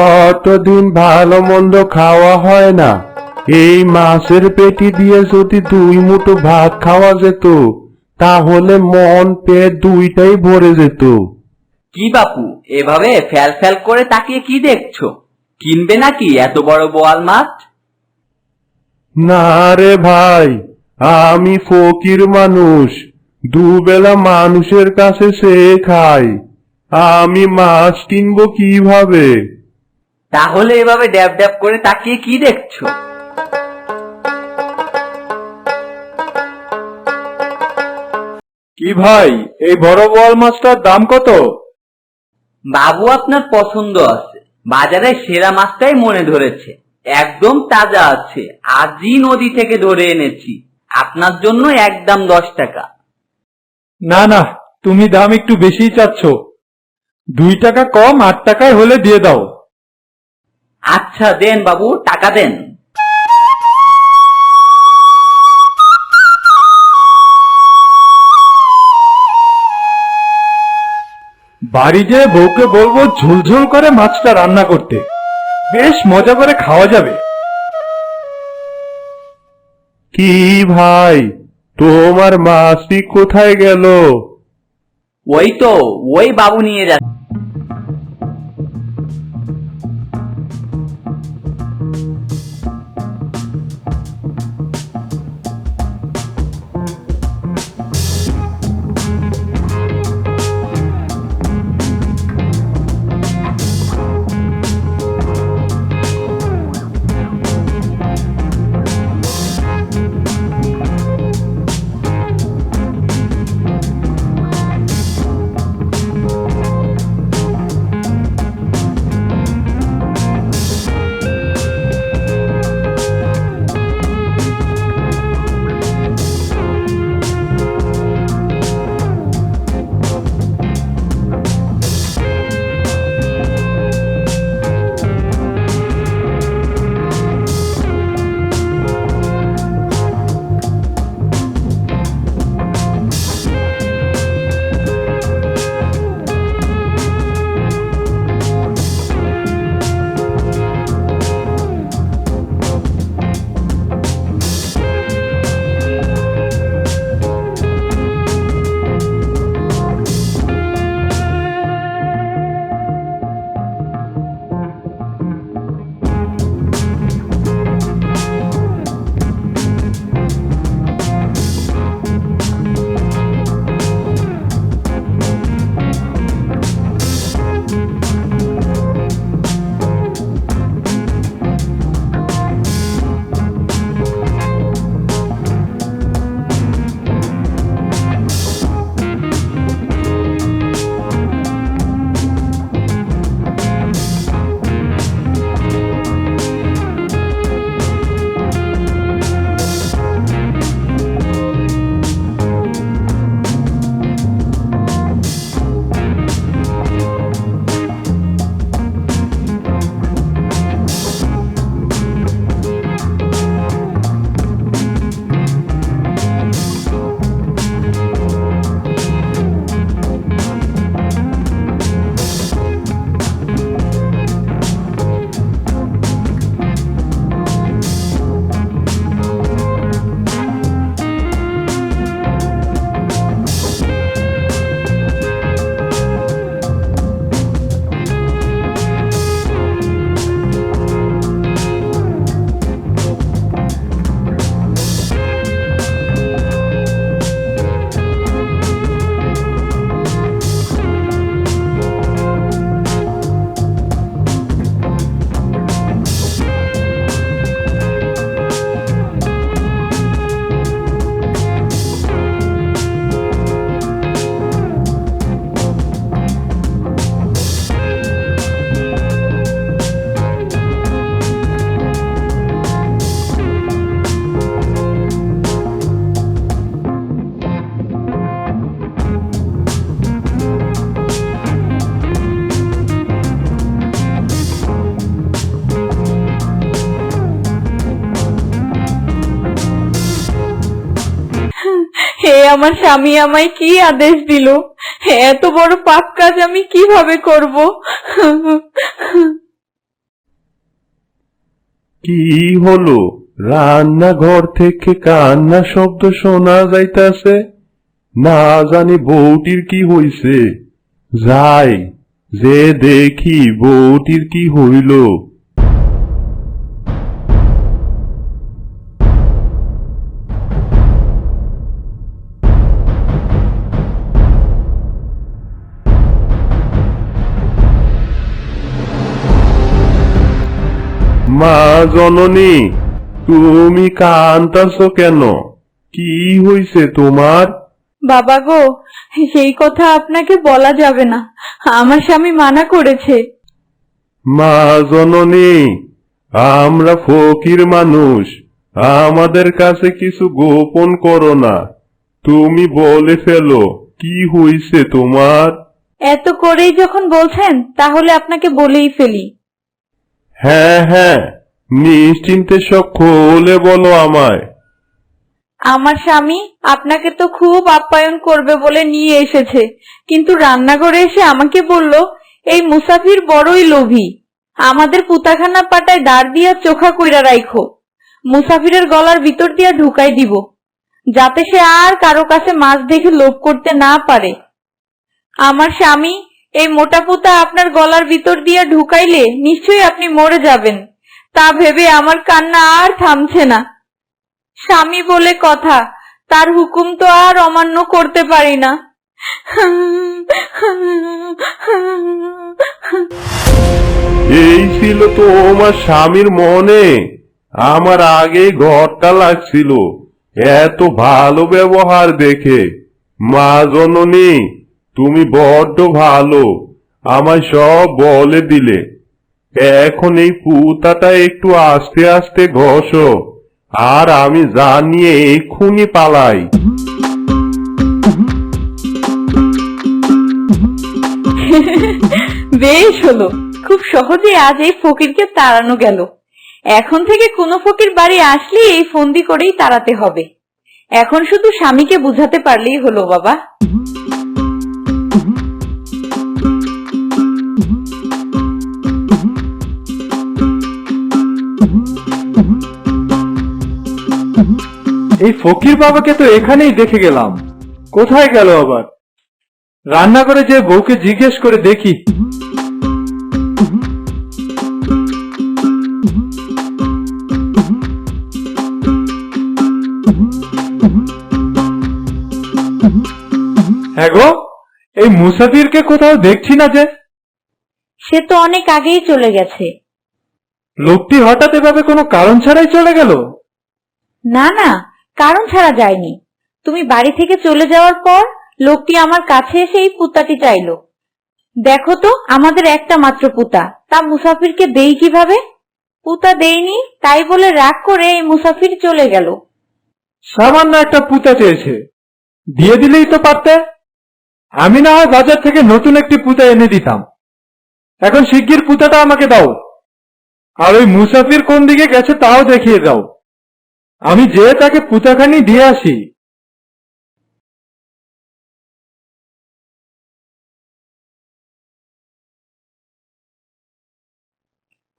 কতদিন ভালো মন্দ খাওয়া হয় না। এই মাছের পেটি দিয়ে যদি দুই মুঠো ভাত খাওয়া যেত তাহলে মন পেট দুইটাই ভরে যেত। কি বাপু এভাবে ফ্যাল ফ্যাল করে তাকিয়ে কি দেখছ? কিনবে নাকি এত বড় বোয়াল মাছ? না রে ভাই আমি ফকির মানুষ দুবেলা মানুষের কাছে সে খাই। আমি মাছ কিনবো কীভাবে? তাহলে এভাবে ড্যাব ড্যাব করে তাকিয়ে কি দেখছ? কি ভাই এই বড় বোয়াল মাছটার দাম কত? বাবু আপনার পছন্দ আছে। বাজারে সেরা মাছটাই মনে ধরেছে। একদম তাজা আছে। আজই নদী থেকে ধরে এনেছি। আপনার জন্য একদম দশ টাকা। না না তুমি দাম একটু বেশিই চাচ্ছ। দুই টাকা কম আট টাকায় হলে দিয়ে দাও। আচ্ছা দেন বাবু টাকা দেন। বাড়ি যেয়ে বউকে বলব ঝোলঝোল করে মাছটা রান্না করতে। বেশ মজা করে খাওয়া যাবে। কি ভাই তোমার মাছটি কোথায় গেল? ওই তো ওই বাবু নিয়ে যাচ্ছে। আমার স্বামী আমায় কি আদেশ দিল? এত বড় পাপ কাজ আমি কীভাবে করব? কি হলো? রান্নাঘর থেকে কান্না শব্দ শোনা যাইতাছে। না জানি বউটির কি হইছে। যাই, যে দেখি বউটির কি হইল। মা জননী তুমি কান্তাছ কেন? কি হইছে তোমার? বাবা গো সেই কথা আপনাকে বলা যাবে না। আমার স্বামী মানা করেছে। মা জননী আমরা ফকির মানুষ। আমাদের কাছে কিছু গোপন করো না। তুমি বলে ফেলো কি হইছে তোমার? এত করেই যখন বলছেন তাহলে আপনাকে বলেই ফেলি। হ্যাঁ হ্যাঁ নিশ্চিন্তে সব বলো আমায়। আমার স্বামী আপনাকে তো খুব আপ্যায়ন করবে বলে নিয়ে এসেছে, কিন্তু রান্নাঘরে এসে আমাকে বলল, এই মুসাফির বড়ই লোভী। আমাদের পুতাখানা পাটায় দাঁড় দিয়া চোখা কইরা রাইখো। মুসাফিরের গলার ভিতর দিয়া ঢুকাই দিব, যাতে সে আর কারও কাছে মাছ দেখে লোভ করতে না পারে। আমার স্বামী এই মোটা পুতা আপনার গলার ভিতর দিয়ে ঢুকাইলে নিশ্চয়ই আপনি মরে যাবেন। তা ভেবে আমার কান্না আর থামছে না। স্বামী বলে কথা, তার হুকুম তো আর অমান্য করতে পারি না। এই ছিল তো আমার স্বামীর মনে। আমার আগে ঘরটা লাগছিল। এত ভালো ব্যবহার দেখে। মা জননী তুমি বড্ড ভালো। আমায় সব বলে দিলে। এখন এই পুতাটা একটু আস্তে আস্তে ঘষো, আর আমি যা জানিয়ে এক্ষুনি পালাই। বেশ হলো। খুব সহজে আজ এই ফকিরকে তাড়ানো গেল। এখন থেকে কোনো ফকির বাড়ি আসলে এই ফন্দি করেই তাড়াতে হবে। এখন শুধু স্বামীকে বুঝাতে পারলেই হলো, বাবা। এই ফকির বাবাকে তো এখানেই দেখে গেলাম। কোথায় গেল আবার? রান্না করে যে বউকে জিজ্ঞেস করে দেখি। হ্যাঁ গো এই মুসাফিরকে কোথাও দেখছি না যে? সে তো অনেক আগেই চলে গেছে। লোকটি হঠাৎ এভাবে কোনো কারণ ছাড়াই চলে গেল? না না, কারণ ছাড়া যায়নি। তুমি বাড়ি থেকে চলে যাওয়ার পর লোকটি আমার কাছে এসে এই পুতাটি চাইলো। দেখো তো, আমাদের একটা মাত্র পুতা। তা মুসাফিরকে দেই কীভাবে? পুতা দেইনি, তাই বলে রাগ করে এই মুসাফির চলে গেল। সামান্য একটা পুতা চেয়েছে। দিয়ে দিলেই তো পারতে। আমি না হয় বাজার থেকে নতুন একটি পুতা এনে দিতাম। এখন শিগগির পুতাটা আমাকে দাও। আর ওই মুসাফির কোন দিকে গেছে তাও দেখিয়ে দাও। আমি যে তাকে পুতাখানি দিয়ে আসি।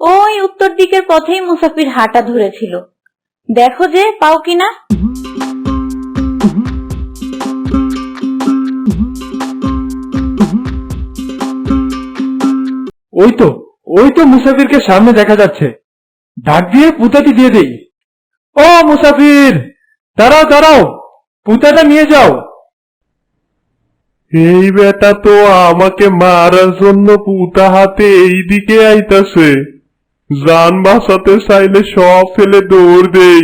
ওই উত্তর দিকের পথেই মুসাফির হাঁটা ধরেছিল। দেখো যে পাও কিনা ওই তো ওই তো মুসাফিরকে সামনে দেখা যাচ্ছে। ডাক দিয়ে পুতাটি দিয়ে দেই। ও মুসাফির দাঁড়াও দাঁড়াও পুতাটা নিয়ে যাও। এই বেটা তো আমাকে মারার জন্য পুতা হাতে এইদিকে আইতাছে। যান বাঁচাতে চাইলে সব ফেলে দৌড় দেই।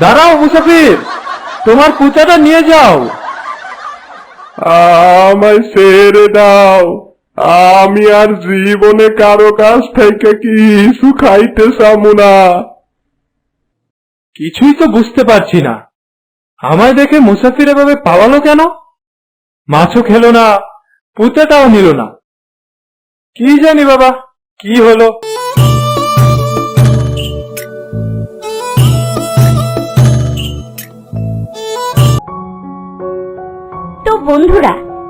দাঁড়াও মুসাফির তোমার পুতাটা নিয়ে যাও। আমায় ছেড়ে দাও। আমি আর জীবনে কারও কাছ থেকে কিছু খাইতে চামু না। কিছুই তো বুঝতে পারছি না। আমায় দেখে মুসাফির এভাবে পালালো কেন? মাছও খেলো না পুতাটাও নিল না। কি জানি বাবা কি হলো? তো বন্ধুরা